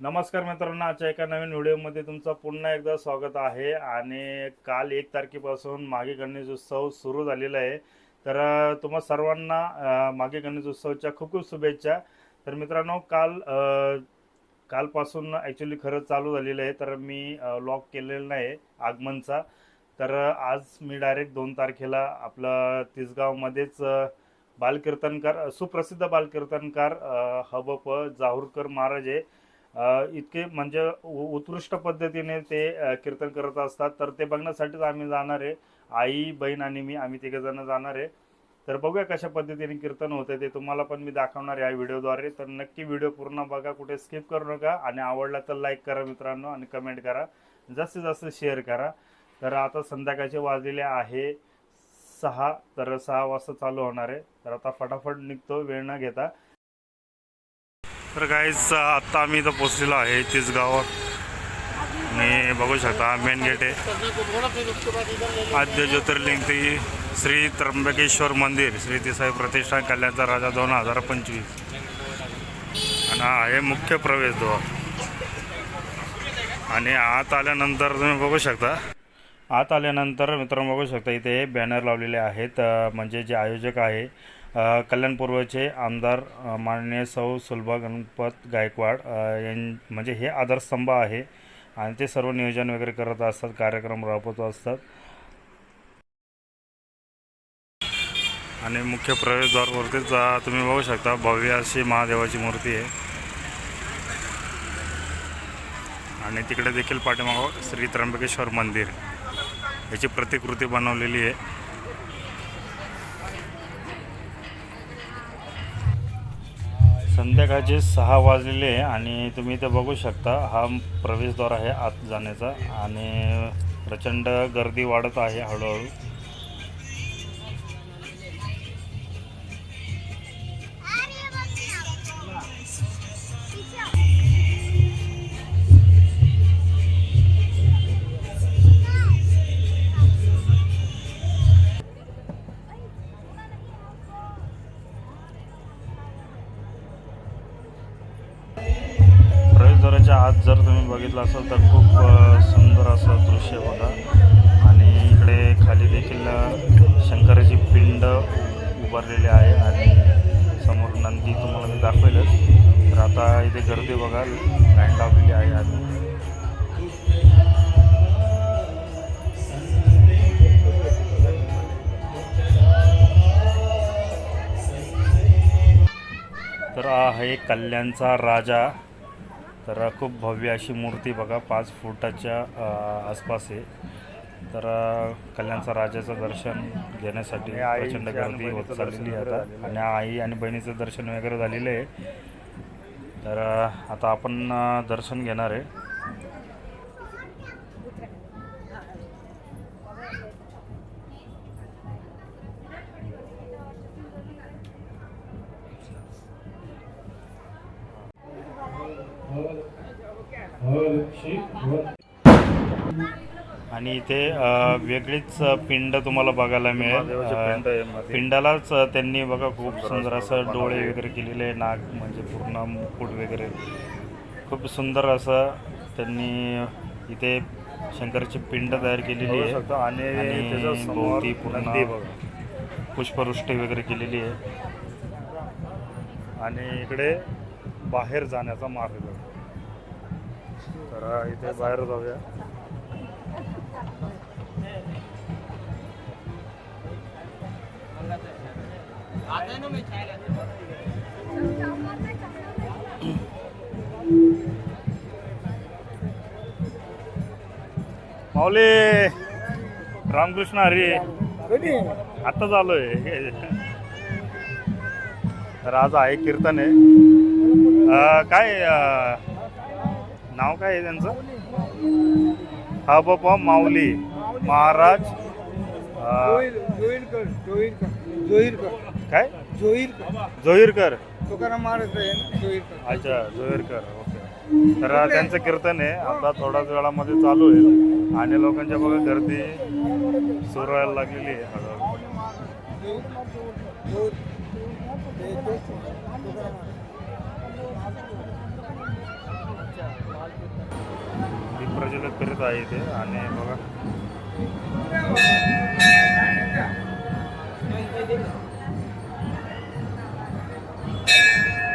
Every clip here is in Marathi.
नमस्कार मित्रांनो आजच्या एका नवीन व्हिडिओमध्ये तुमचं पुन्हा एकदा स्वागत आहे. आणि काल एक तारखेपासून मागे गणेश उत्सव सुरू झालेला आहे. तर तुम्हा सर्वांना मागे गणेश उत्सवच्या खूप खूप शुभेच्छा. तर मित्रांनो काल कालपासून ॲक्च्युली खरंच चालू झालेलं आहे. तर मी लॉक केलेलं नाही आगमनचा. तर आज मी डायरेक्ट दोन तारखेला आपलं तिसगावमध्येच बालकीर्तनकार सुप्रसिद्ध बालकीर्तनकार हबप जाहूरकर महाराज आहे. इतके म्हणजे उ- उत्कृष्ट पद्धतीने ते कीर्तन करत असतात. तर ते बघण्यासाठीच आम्ही जाणार आहे. आई बहीण आणि मी आम्ही तिघजण जाणार आहे. तर बघूया कशा पद्धतीने कीर्तन होते ते. तुम्हाला पण मी दाखवणार आहे या व्हिडिओद्वारे. तर नक्की व्हिडिओ पूर्ण बघा. कुठे स्किप करू नका. आणि आवडला तर लाईक करा मित्रांनो आणि कमेंट करा. जास्तीत जास्त शेअर करा. तर आता संध्याकाळचे वाजलेले आहे सहा. तर सहा वाजता चालू होणार आहे. तर आता फटाफट निघतो. वेळ न घेता तर काहीच आत्ता आम्ही इथं पोचलेलो आहे तिसगावात आणि बघू शकता मेन गेट आहे. आद्य ज्योतिर्लिंग ती श्री त्र्यंबकेश्वर मंदिर श्री तिसाई प्रतिष्ठान कल्याणचा राजा दोन हजार पंचवीस. आणि हा आहे मुख्य प्रवेशद्वार. आणि आत आल्यानंतर तुम्ही बघू शकता आत आल्यानंतर मित्रांनो बघू शकता इथे बॅनर लावलेले आहेत. म्हणजे जे आयोजक आहे कल्याण पूर्वचे आमदार माननीय सौ सुलभा गणपत गायकवाड यां म्हणजे हे आधारस्तंभ आहे आणि ते सर्व नियोजन वगैरे करत असतात कार्यक्रम राबवत असतात. आणि मुख्य प्रवेशद्वारवरतीच जा तुम्ही बघू शकता भव्य अशी महादेवाची मूर्ती आहे. आणि तिकडे देखील पाठीमागं श्री त्र्यंबकेश्वर मंदिर याची प्रतिकृती बनवलेली आहे. संध्याकाळचे सहा वाजलेले आहे आणि तुम्ही इथं बघू शकता हा प्रवेशद्वार आहे आत जाण्याचा आणि प्रचंड गर्दी वाढत आहे हळूहळू. बघितलं असेल तर खूप सुंदर असं दृश्य बघा. आणि इकडे खाली देखील शंकराची पिंड उभारलेली आहे आणि समोर नंदी तुम्हाला मी दाखवेलच. तर आता इथे गर्दी बघा लाईन लावलेली आहे आणि तर हा आहे कल्याणचा राजा तर खूप भव्य अशी मूर्ती बघा पाच फुटाच्या आसपास आहे. तर कल्याणचा राजाचं दर्शन घेण्यासाठी प्रचंड गर्दी होत चाललेली आहे आता. आणि आई आणि बहिणीचं दर्शन वगैरे झालेलं आहे. तर आता आपण दर्शन घेणार आहे. आणि इथे वेगळीच पिंड तुम्हाला बघायला मिळेल. पिंडालाच त्यांनी बघा खूप सुंदर असं डोळे वगैरे केलेले नाक म्हणजे पूर्ण मुकुट वगैरे. खूप सुंदर असं त्यांनी इथे शंकराची पिंड तयार केलेली आहे. आणि भोवती पूर्ण पुष्पवृष्टी वगैरे केलेली आहे. आणि इकडे बाहेर जाण्याचा मार्ग तर इथे बाहेर जाऊया. माऊली रामकृष्ण हरी आता चालूय तर आज आहे कीर्तन आहे. काय नाव काय आहे त्यांचं? हा बाबा माऊली. महाराज काय? जोईरकर जोईरकर तुकाराम महाराज अच्छा जोईरकर ओके. तर त्यांचं कीर्तन आहे. आता थोड्याच वेळामध्ये चालू होईल आणि लोकांच्या बघा गर्दी सुरू व्हायला लागलेली आहे हळूहळू. प्रज्वलित करत आहे इथे. आणि बघा. आज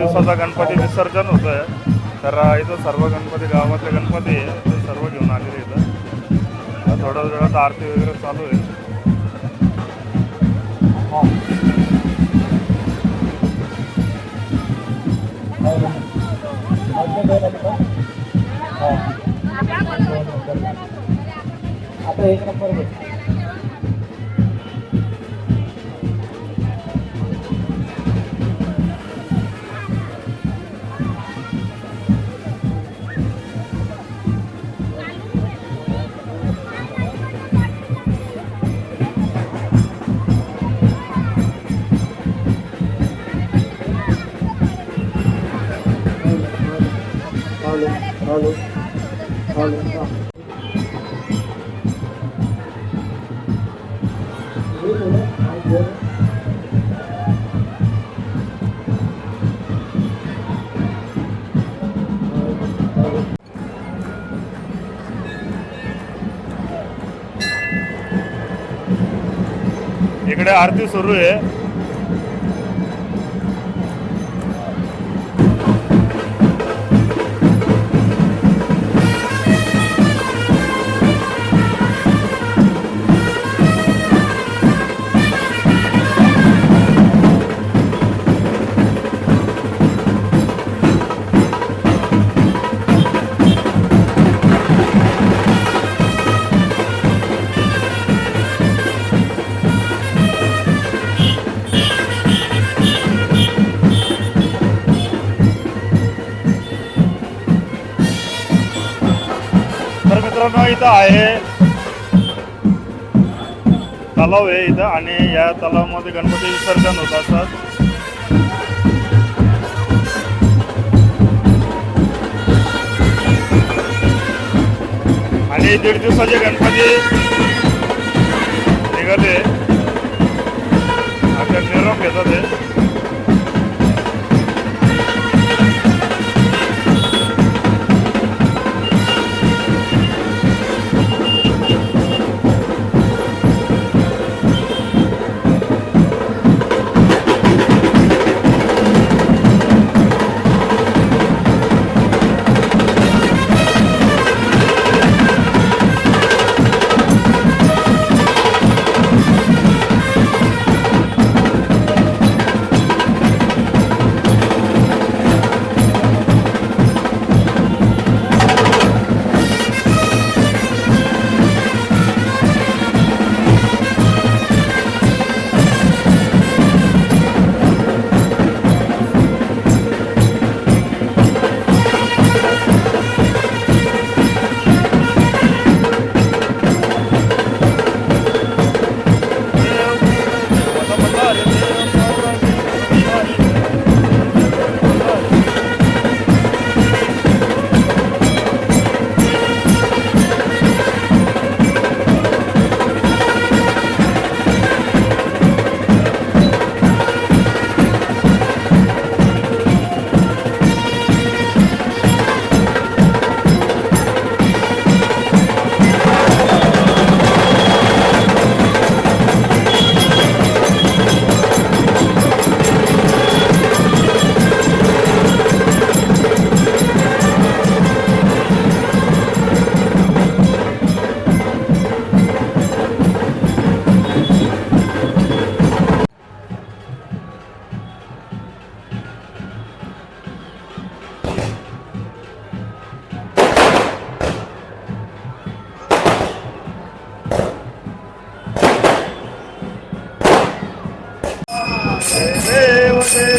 दिवसाचा गणपती विसर्जन होतं आहे तर इथं सर्व गणपती गावातले गणपती आहे ते सर्व घेऊन आलेले इथं थोडं थोड्या वेळात आरती वगैरे चालू आहे. आता एक नंबर इकडे आरती सुरू आहे इथं आहे. तलाव आहे इथं आणि या तलावामध्ये गणपती विसर्जन होत असतात. आणि दीड दिवसाचे गणपती निघाले. आता निरोप घेतात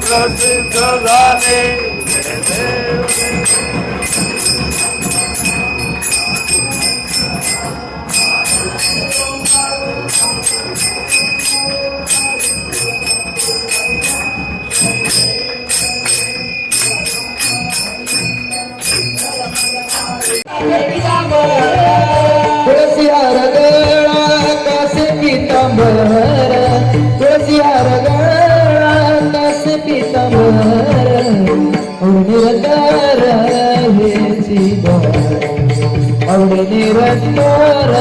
प्रसिद्ध झाले ಸೇವಕರ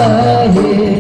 ಹೇ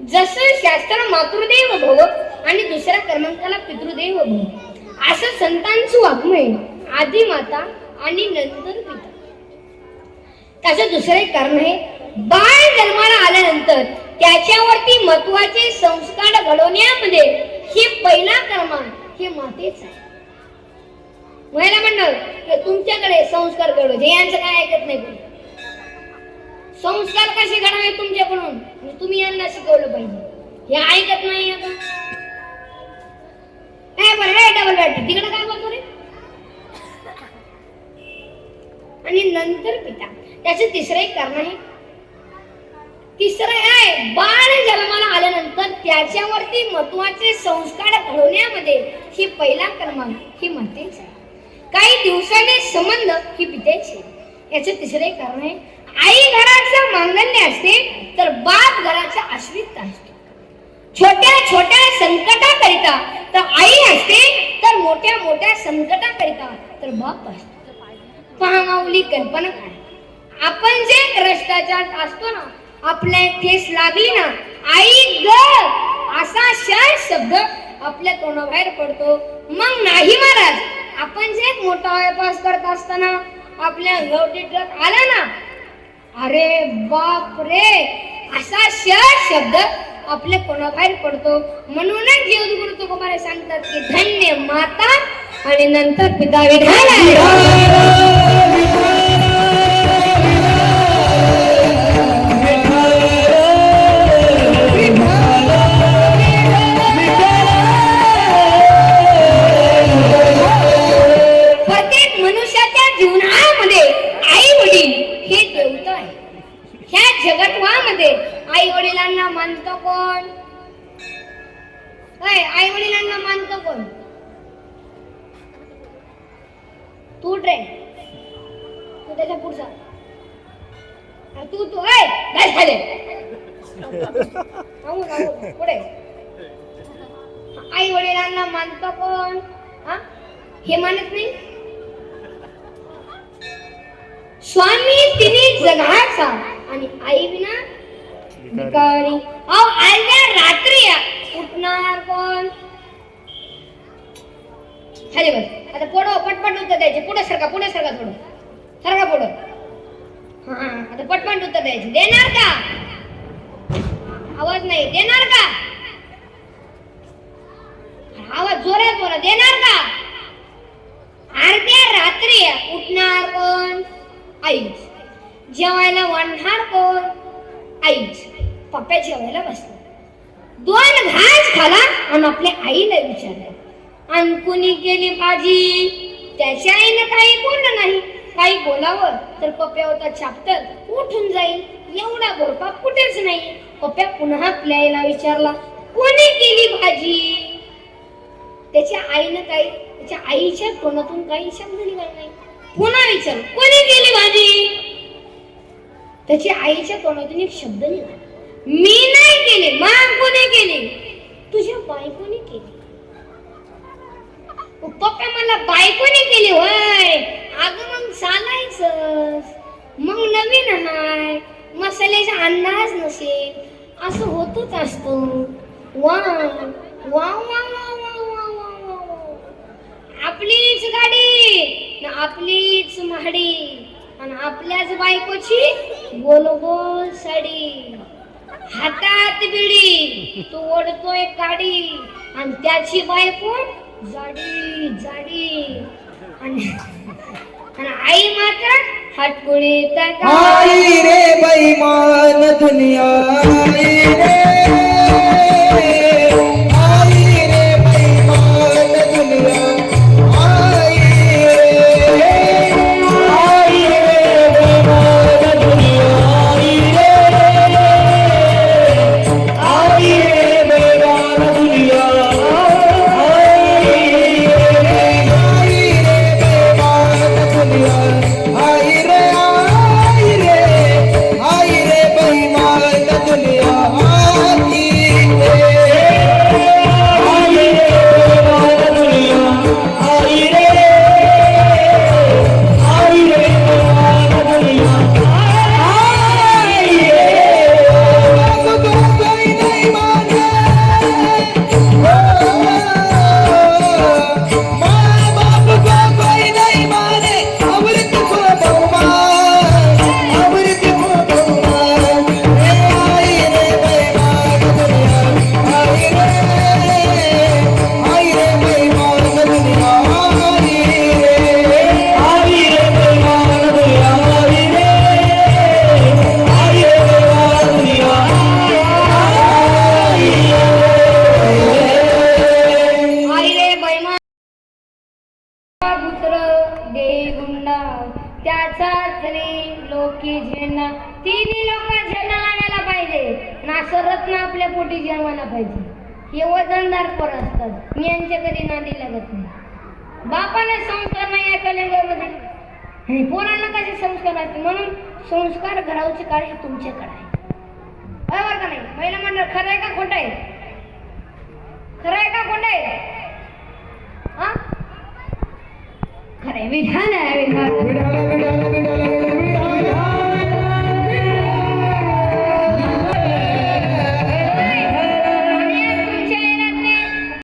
जसं शास्त्र मातृदेव भव आणि दुसऱ्या क्रमांकाला पितृदेव भव. असं संतांचं वाङ्मय आधी माता आणि नंतर पिता. त्याचं दुसरं एक कारण आहे बाळ जन्माला आल्यानंतर त्याच्यावरती महत्त्वाचे संस्कार घडवण्यामध्ये हे पहिला क्रमांक हे मातेच आहे. महिला म्हणणार की तुमच्याकडे संस्कार घडवायचे यांचं काय ऐकत नाही कोणी? संस्कार कसे घडावे तुमच्याकडून? म्हणजे तुम्ही यांना शिकवलं पाहिजे. हे ऐकत नाही आता. काय बरं रे डबल बॅटरी तिकडे काय बोलतो रे? आणि नंतर पिता. त्याचे तिसरं एक कारण आहे. तिसरं आहे बाळ जन्माला आल्यानंतर त्याच्यावरती महत्त्वाचे संस्कार घडवण्यामध्ये ही पहिला क्रमांक ही मातेच आहे. काही दिवसाने संबंध ही पित्याची याचे तिसरे कारण आहे. आई घराचं मांगण्य असते तर बाप घराचा आश्रित असतो. छोट्या छोट्या संकटाकरिता तर आई असते तर मोठ्या मोठ्या संकटाकरिता तर बाप असतो. पहा माऊली कल्पना काय. आपण जे भ्रष्टाचार असतो ना आपल्या ठेस लागली ना आई ग असा शाय शब्द आपल्या तोंडाबाहेर पडतो. मग नाही महाराज आपण जे एक मोठा व्यापास करत असताना आपल्या गवटी ट्रक आला ना अरे बाप रे असा शाय शब्द आपल्या कोणाबाहेर पडतो? म्हणूनच जीवगुरु तुकोबारे सांगतात की धन्य माता आणि नंतर पिता विधान देणार का? आवाज नाही. देणार का? आवाज जोरात बोला. देणार का? अर्ध्या रात्री उठणार कोण? आईच. जेवायला वाढणार कोण? आईच. पप्प्या जेवायला बसला. दोन घास खाला आणि आपल्या आईला विचारलं. आणि कुणी केली भाजी? त्याच्या आईनं काही बोललं नाही. काही बोलावं तर पप्प्या होता चाप्टर उठून जाईल एवढा गोरपा कुठेच नाही. पप्या पुन्हा आपल्या विचारला कोणी केली भाजी? त्याच्या आईनं काही त्याच्या आईच्या तोंडातून काही शब्द निघाला नाही. पुन्हा विचार कोणी केली भाजी? त्याच्या आईच्या तोंडातून एक शब्द निघाला मी नाही केले मग कोणी केले? तुझ्या बायकोने केली. मग पप्पा मला बायकोने केली होय. अगं चालायचंच. मग नवीन आणाय मसाल्याचा अंदाज नसेल. असं होतच असतो. वा वा वा वा वा वा वा वा आपलीच गाडी आपलीच महाडी आणि आपल्याच बायकोची गोलगोल साडी. हातात बिडी तो ओढतोय काडी आणि त्याची बायको जाडी जाडी. आणि आई मात्र हटकुळी आई रे बैमान दुनिया आई रे.